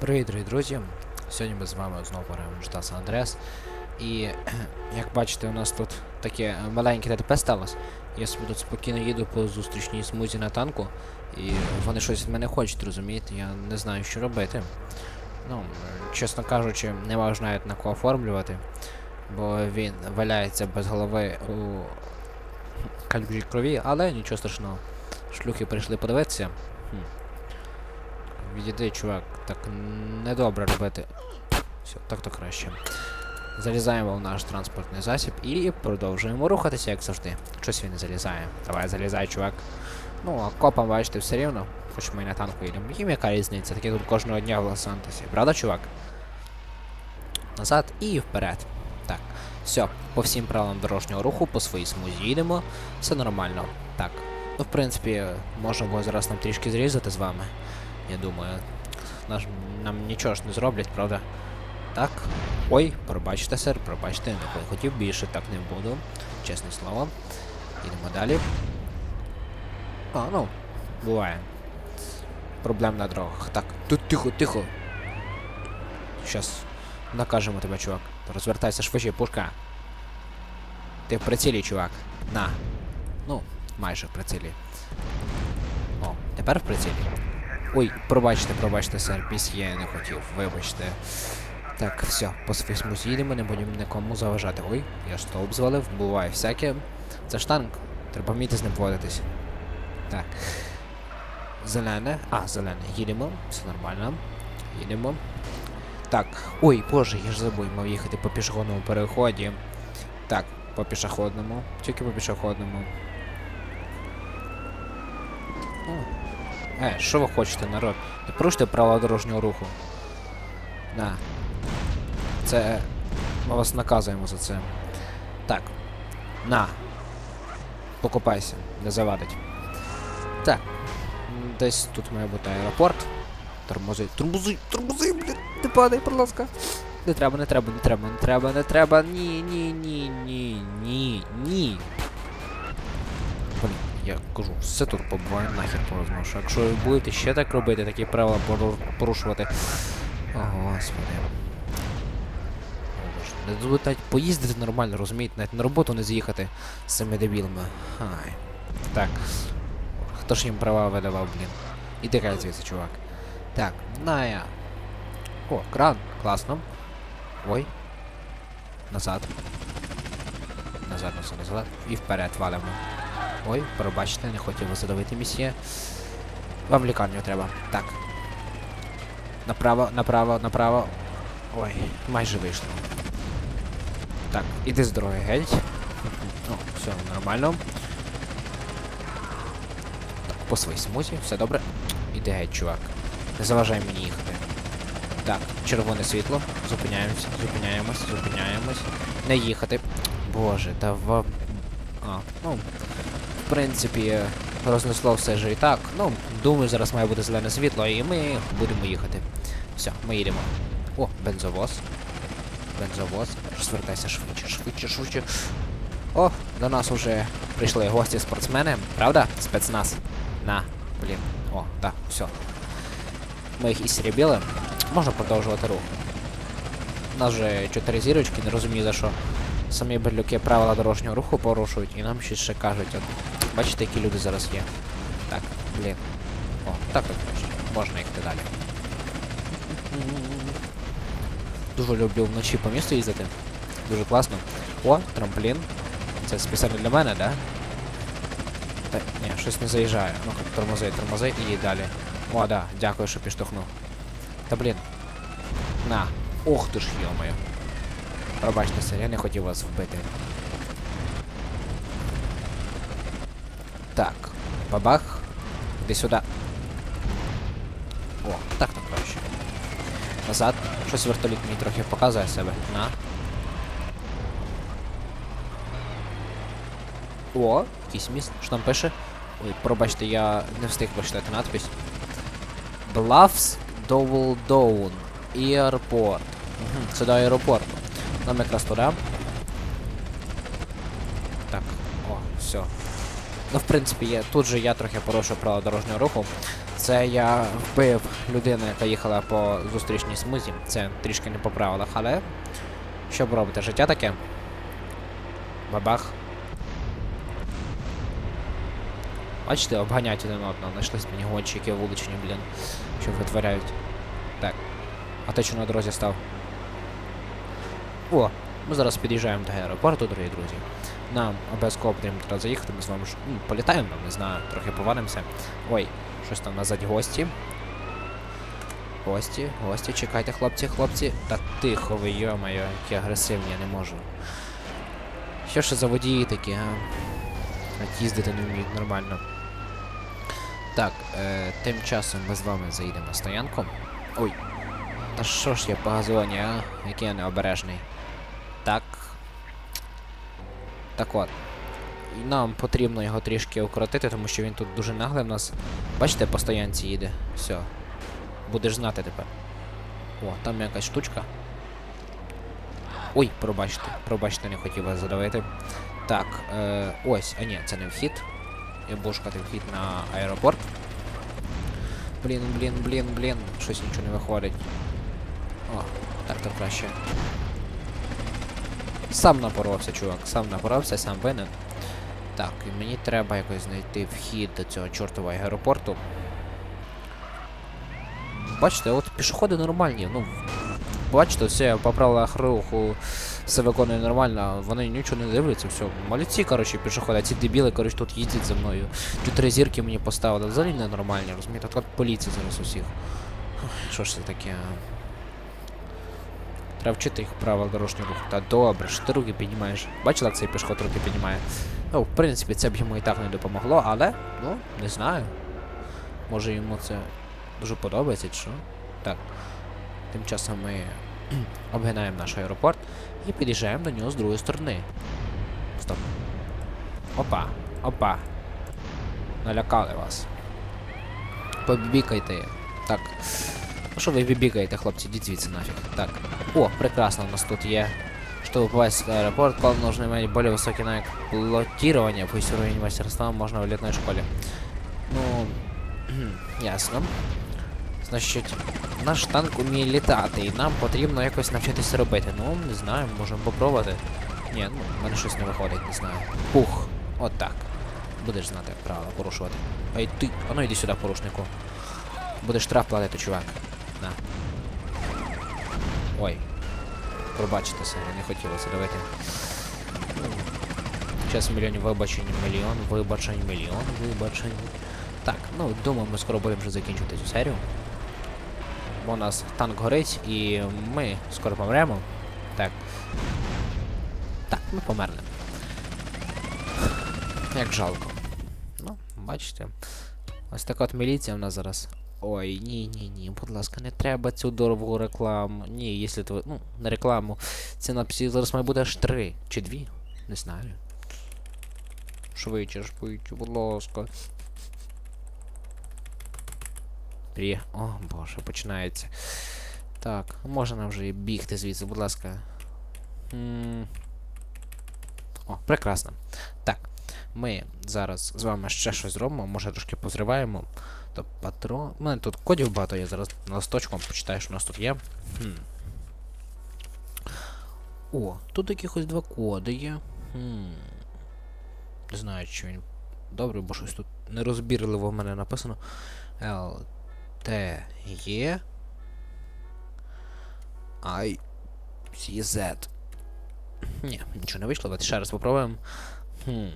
Привіт, дорогі друзі! Сьогодні ми з вами знову граємо GTA San І як бачите, у нас тут таке маленьке ДТП сталося. Я собі тут спокійно їду по зустрічній смузі на танку, і вони щось від мене хочуть, розумієте? Я не знаю, що робити. Ну, чесно кажучи, не можу навіть на кого оформлювати, бо він валяється без голови у калюжій крові, але нічого страшного. Шлюхи прийшли подивитися. Відійди, чувак, так недобре робити. Все, так то краще. Залізаємо в наш транспортний засіб і продовжуємо рухатися, як завжди. Щось він не залізає. Давай, залізай, чувак. Ну, а копам, бачите, все рівно, хоч ми на танку їдемо. Їм яка різниця, таке тут кожного дня в Лос-Сантосі. Правда, чувак? Назад і вперед. Так. Все, по всім правилам дорожнього руху, по своїй смузі їдемо. Все нормально. Так. Ну, в принципі, було зараз нам трішки зрізати з вами. Я думаю. Наш, нам нічого ж не зроблять, правда? Так. Ой, пробачте, сер, пробачте, не хотів більше, так не буду. Чесне слово. Йдемо далі. А, ну, буває. Проблем на дорогах. Так, тут тихо, тихо. Щас накажемо тебе, чувак. Розвертайся швидше, пушка. Ти в прицілі, чувак. На. Ну, майже в прицілі. О, тепер в прицілі. Ой, пробачте, пробачте, сер, піс я не хотів, вибачте. Так, все, по своїй смузі їдемо, не будемо нікому заважати. Ой, я ж стовп звалив, буває всяке. Це ж танк, треба вміти з ним поводитись. Так. Зелене. А, зелене. Їдемо, все нормально. Їдемо. Так. Ой, боже, я ж забув, мав їхати по пішохідному переході. Так, по пішохідному. Тільки по пішохідному. О, Е, що ви хочете, народ? Не поруште правила дорожнього руху. На. Це. Ми вас наказуємо за це. Так. На. Покупайся, не завадить. Так. Десь тут має бути аеропорт. Тормози. Тормози, тормози, блін, не падай, будь ласка. Не треба, не треба, не треба, не треба, не треба. Ні, ні, ні, ні, ні, ні. Я кажу, все тут побуває нахер порозношу. Якщо ви будете ще так робити, такі правила порушувати. О, господи. Не дозволять поїздити нормально, розумієте, навіть на роботу не з'їхати з цими дебілами. Ай. Так. Хто ж їм права видавав, блін? Іди гай звідси, чувак. Так, на я. О, кран, класно. Ой. Назад. Назад, назад, назад. І вперед валимо. Ой, пробачте, не хотів задавити місьє. Вам лікарню треба. Так. Направо, направо, направо. Ой, майже вийшло. Так, іди з дороги геть. О, все нормально. Так, по своїй смузі, все добре. Іди геть, чувак. Не заважай мені їхати. Так, червоне світло. Зупиняємося, зупиняємось, зупиняємось. Не їхати. Боже, та в. А, ну. Принципі, рознесло все ж і так. Ну, думаю, зараз має бути зелене світло, і ми будемо їхати. Все, ми їдемо. О, бензовоз. Бензовоз. Розвертайся швидше, швидше, швидше. О, до нас вже прийшли гості спортсмени, правда? Спецназ. На, блін. О, так, все. Ми їх і срібіли. Можна продовжувати рух. У нас вже 4 зірочки, не розумію за що. Самі берлюки правила дорожнього руху порушують і нам щось ще кажуть. От, бачите, які люди зараз є. Так, блін. О, так так краще. Можна їхати далі. Дуже люблю вночі по місту їздити. Дуже класно. О, трамплін. Це спеціально для мене, да? Та ні, щось не заїжджає. Ну ка тормози, тормози і далі. О, да, дякую, що підштовхнув. Та блін. На. Ох ти ж йомаю. Пробачте, я не хотів вас вбити. Так. Бабах. Іди сюди. О, так так краще. Назад. Щось вертоліт мені трохи показує себе. На. О, якийсь міст. Що там пише? Ой, пробачте, я не встиг прочитати надпись. Double Down. Airport. Угу, це до аеропорту. Нам якраз туди. Так, о, все. Ну, в принципі, я, тут же я трохи порушив правила дорожнього руху. це я вбив людину, яка їхала по зустрічній смузі. Це трішки не по правилах, але. Що б робити? Життя таке. Бабах. Бачите, обганять один одного, знайшлись мені гонщики вуличні, блін, що витворяють. Так. А ти що на дорозі став? О, ми зараз під'їжджаємо до аеропорту, дорогі друзі. Нам обов'язково потрібно туди заїхати, ми з вами ну, політаємо, не знаю, трохи повадимося. Ой, щось там назад гості. Гості, гості, чекайте, хлопці, хлопці. Та тихо ви, йо-моє, які агресивні, я не можу. Що ж за водії такі, а? От їздити не вміють нормально. Так, е, тим часом ми з вами заїдемо на стоянку. Ой. Та що ж я по газоні, а? Який я необережний. Так. Так от. І нам потрібно його трішки укоротити, тому що він тут дуже наглий в нас. Бачите, по стоянці їде. Все. Будеш знати тепер. О, там якась штучка. Ой, пробачте, пробачте, не хотів вас задавити. Так, е, ось, а ні, це не вхід. Я буду шукати вхід на аеропорт. Блін, блін, блін, блін. Щось нічого не виходить. О, так то краще. Сам напоровся, чувак, сам напоровся, сам винен. Так, і мені треба якось знайти вхід до цього чортового аеропорту. Бачите, от пішоходи нормальні, ну. Бачите, все по правилах руху все виконує нормально, вони нічого не дивляться, все. Молодці, коротше, пішоходи, а ці дебіли, коротше, тут їздять за мною. Чотири зірки мені поставили, взагалі не нормальні, розумієте, от поліція зараз усіх. Що ж це таке? Треба вчити їх правил дорожнього руху. Та добре, що ти руки піднімаєш. Бачила, як цей пішоход руки піднімає? Ну, в принципі, це б йому і так не допомогло, але, ну, не знаю. Може йому це дуже подобається, чи що? Так. Тим часом ми обгинаємо наш аеропорт і під'їжджаємо до нього з другої сторони. Стоп. Опа, опа. Налякали вас. Побібікайте. Так. Ну що ви бібікаєте, хлопці, йдіть звідси нафіг. Так. О, прекрасно у нас тут є. Чтобы попасть в аэропорт, клан нужно иметь более высокий навык пилотирования, пусть уровень мастерства можно в летной школе. Ну, ясно. Значить, наш танк вміє літати, і нам потрібно якось навчитися робити. Ну, не знаю, можемо попробувати. Ні, ну, в мене щось не виходить, не знаю. Пух, от так. Будеш знати, як правила порушувати. Ай ти, а ну йди сюди, порушнику. Будеш штраф платити, чувак. На. Ой. Пробачте себе, не хотілося, давайте. Зараз мільйонів вибачень, мільйон, вибачень, мільйон, вибачень. Так, ну думаю, ми скоро будемо вже закінчувати цю серію. Бо у нас танк горить і ми скоро помремо. Так. Так, ми померли. Як жалко. Ну, бачите. Ось така от міліція в нас зараз. Ой, ні, ні, ні, будь ласка, не треба цю дорогу рекламу. Ні, якщо то. Ну, не рекламу. Це написі зараз має бути аж три. Чи дві? Не знаю. Швидше, швидше, будь ласка. Три. О, боже, починається. Так, можна вже і бігти звідси, будь ласка. М. О, прекрасно. Так, ми зараз з вами ще щось зробимо, може трошки позриваємо. То патрон. У мене тут кодів багато, я зараз листочком почитаю, що у нас тут є. Хм. О, тут якихось два коди є. Хм. Не знаю, чи він добрий, бо щось тут нерозбірливо в мене написано. L, T, E. I, C, Ні, нічого не вийшло, давайте ще раз спробуємо. Хм.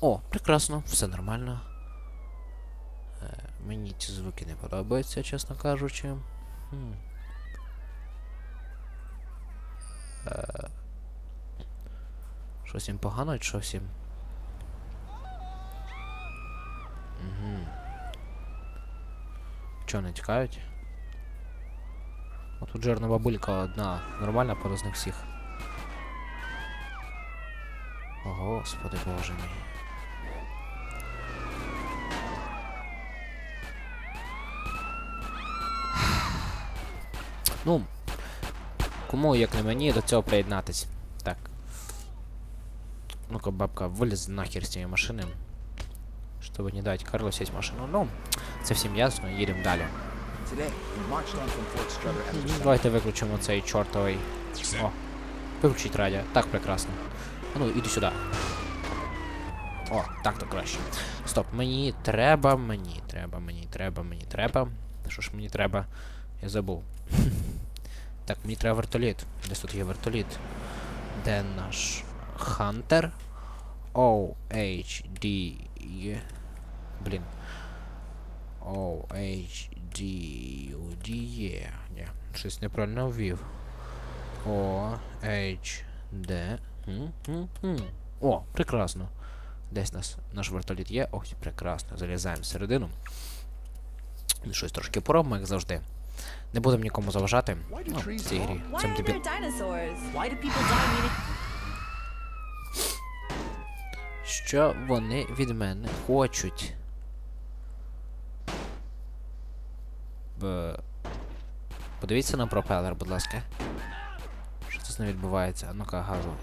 О, прекрасно, все нормально. Е, мені ці звуки не подобаються, чесно кажучи. Е, щось їм погано, чи щось їм. Чого не тікають? От тут жирна бабулька одна. Нормальна поза з них всіх. О, Господи боже мій. Ну, кому, як не мені, до цього приєднатись. Так. Ну-ка, бабка, вылез нахер с цієї машини. Чтобы не дать Карлу сесть машину. Ну, це всім ясно, їдемо далі. Давайте виключимо цей чортовий. О, виключіть радіо. Так прекрасно. А ну, іди сюди. О, так то краще. Стоп, мені треба, мені треба, мені треба, мені треба. Що ж мені треба? Я забув. так, мені треба вертоліт. Десь тут є вертоліт. Де наш Хантер? O H D. Е. Блін. O H D U E. Ні, щось неправильно ввів. O H D. М, м, м. О, прекрасно. Десь нас наш вертоліт є. Ось, прекрасно. Залізаємо всередину. Щось трошки поробимо, як завжди. Не будемо нікому заважати. Ну, в цій грі. Are тобі? Що вони від мене хочуть? Подивіться на пропелер, будь ласка. Що це з ним відбувається? Ну-ка, газу.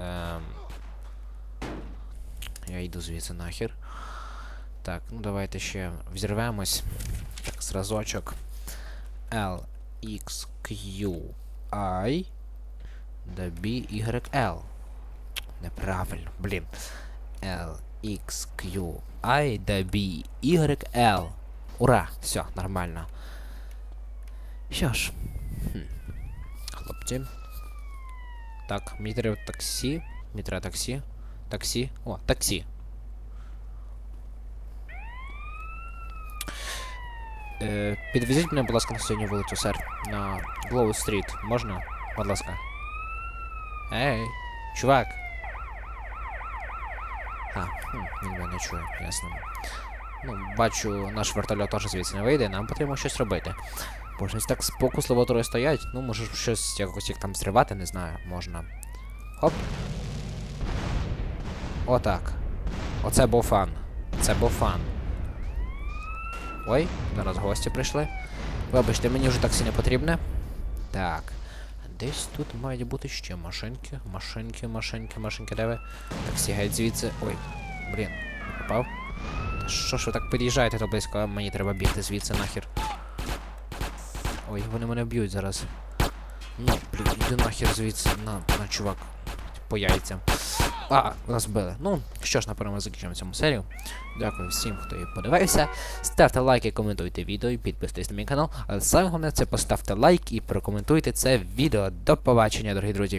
Ем... Я йду звідси нахер. Так, ну давайте ще взірвемось. Так, зразочок. L, X, Q, I, B, Y, L. Неправильно, блін. L, X, Q, I, D, B, Y, L. Ура! Все, нормально. Що ж. Хлопці. Так, мені таксі. Мені треба таксі. Таксі. О, таксі. Е, підвезіть мене, будь ласка, на сьогодні вулицю, сер. На Глоу Стріт. Можна? Будь ласка. Ей, чувак. А, він мене не чує, ясно. Ну, бачу, наш вертольот теж звідси не вийде, нам потрібно щось робити. Бо щось так спокусливо троє стоять. Ну, може щось якось їх там зривати, не знаю, можна. Хоп. Отак. Оце був фан. Це був фан. Ой, зараз гості прийшли. Вибачте, мені вже таксі не потрібне. Так. Десь тут мають бути ще машинки, машинки, машинки, машинки, де ви? Таксі геть звідси. Ой, блін, попав. Що ж ви так під'їжджаєте то близько, мені треба бігти звідси нахер. Ой, вони мене б'ють зараз. Ну, блін, іди нахер звідси, на, на чувак. По яйцям. А, нас били. Ну, що ж, напевно, ми закінчимо цьому серію. Дякую всім, хто її подивився. Ставте лайки, коментуйте відео і підписуйтесь на мій канал. Але саме головне це поставте лайк і прокоментуйте це відео. До побачення, дорогі друзі.